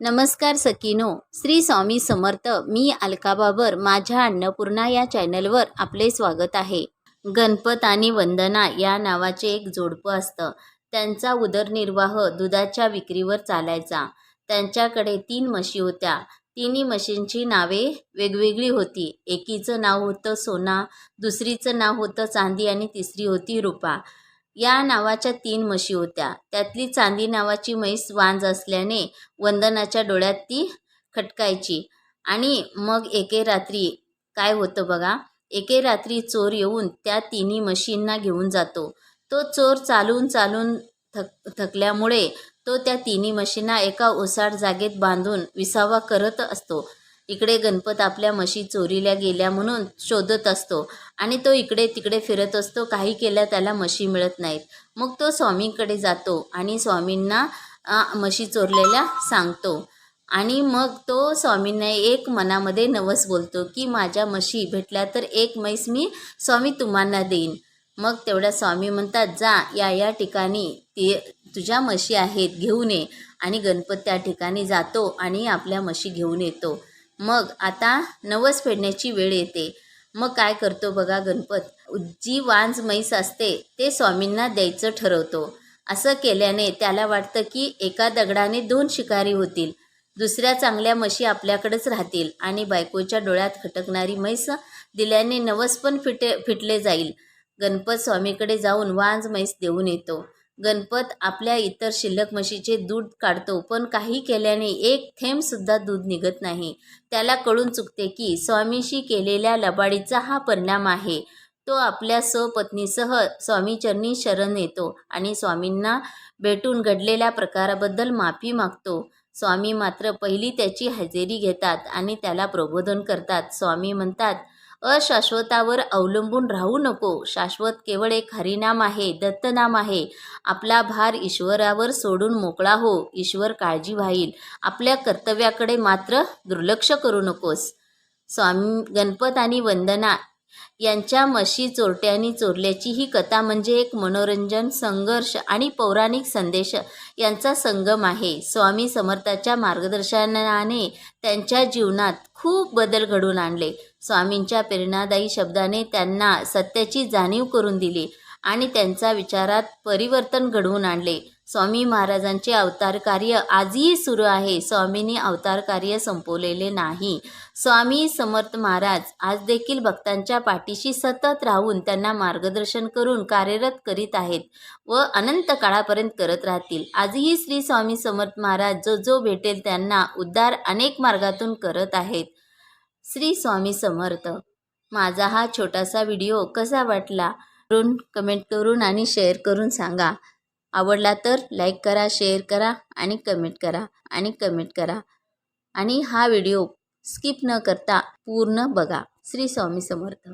नमस्कार सकीनो श्री स्वामी समर्थ मी अलकाबाबर माझ्या अन्नपूर्णा या चॅनलवर आपले स्वागत आहे. गणपत आणि वंदना या नावाचे एक जोडपं असतं. त्यांचा उदरनिर्वाह दुधाच्या विक्रीवर चालायचा. त्यांच्याकडे तीन म्हशी होत्या. तिन्ही म्हशींची नावे वेगवेगळी होती. एकीचं नाव होतं सोना दुसरीचं नाव होतं चांदी आणि तिसरी होती रुपा. या नावाच्या तीन म्हशी होत्या. त्यातली चांदी नावाची म्हैस वांज असल्याने वंदनाच्या डोळ्यात ती खटकायची. आणि मग एके रात्री काय होतं बघा? एके रात्री चोर येऊन त्या तिन्ही म्हशींना घेऊन जातो. तो चोर चालून चालून थक थकल्यामुळे तो त्या तिन्ही म्हशींना एका ओसाड जागेत बांधून विसावा करत असतो. इकडे गणपत आपल्या म्हशी चोरीला गेल्या म्हणून शोधत असतो आणि तो इकडे तिकडे फिरत असतो. काही केल्या त्याला म्हशी मिळत नाहीत. मग तो स्वामींकडे जातो आणि स्वामींना म्हशी चोरलेल्या सांगतो. आणि मग तो स्वामींना एक मनामध्ये नवस बोलतो की माझ्या म्हशी भेटल्या तर एक म्हैस मी स्वामी तुम्हाला देईन. मग तेवढ्या स्वामी म्हणतात जा या या ठिकाणी ती तुझ्या म्हशी आहेत घेऊन ये. आणि गणपत त्या ठिकाणी जातो आणि आपल्या म्हशी घेऊन येतो. मग आता नवस फेडण्याची वेळ येते. मग काय करतो बघा गणपत? जी वांज म्हैस असते ते स्वामींना द्यायचं ठरवतो. असं केल्याने त्याला वाटतं की एका दगडाने दोन शिकारी होतील. दुसऱ्या चांगल्या म्हशी आपल्याकडेच राहतील आणि बायकोच्या डोळ्यात खटकणारी म्हैस दिल्याने नवस पण फिटे फिटले जाईल. गणपत स्वामीकडे जाऊन वांज म्हैस देऊन येतो. गणपत आपल्या इतर शिल्लक म्हशीचे दूध काढतो पण काही केल्याने एक थेंबसुद्धा दूध निघत नाही. त्याला कळून चुकते की स्वामीशी केलेल्या लबाडीचा हा परिणाम आहे. तो आपल्या स्वपत्नीसह स्वामीचरणी शरण येतो आणि स्वामींना भेटून घडलेल्या प्रकाराबद्दल माफी मागतो. स्वामी मात्र पहिली त्याची हजेरी घेतात आणि त्याला प्रबोधन करतात. स्वामी म्हणतात अशाश्वतावर अवलंबून राहू नको. शाश्वत केवळ एक हरिनाम आहे दत्तनाम आहे. आपला भार ईश्वरावर सोडून मोकळा हो. ईश्वर काळजी वाहील आपल्या कर्तव्याकडे मात्र दुर्लक्ष करू नकोस. स्वामी गणपत आणि वंदना यांच्या म्हशी चोरट्यांनी चोरल्याची ही कथा म्हणजे एक मनोरंजन संघर्ष आणि पौराणिक संदेश यांचा संगम आहे. स्वामी समर्थाच्या मार्गदर्शनाने त्यांच्या जीवनात खूप बदल घडून आणले. स्वामींच्या प्रेरणादायी शब्दाने त्यांना सत्याची जाणीव करून दिली आणि त्यांच्या विचारात परिवर्तन घडवून आणले. स्वामी महाराजांचे अवतार कार्य आजही सुरू आहे. स्वामींनी अवतार कार्य संपवलेले नाही. स्वामी समर्थ महाराज आज देखील भक्तांच्या पाठीशी सतत राहून त्यांना मार्गदर्शन करून कार्यरत करीत आहेत व अनंत काळापर्यंत करत राहतील. आजही श्री स्वामी समर्थ महाराज जो जो भेटेल त्यांना उद्धार अनेक मार्गातून करत आहेत. श्री स्वामी समर्थ माझा हा छोटासा व्हिडिओ कसा वाटला? करून कमेंट करून आणि शेअर करून सांगा. आवडला तर लाईक करा शेअर करा आणि कमेंट करा आणि कमेंट करा. आणि हा व्हिडिओ स्किप न करता पूर्ण बघा. श्री स्वामी समर्थ.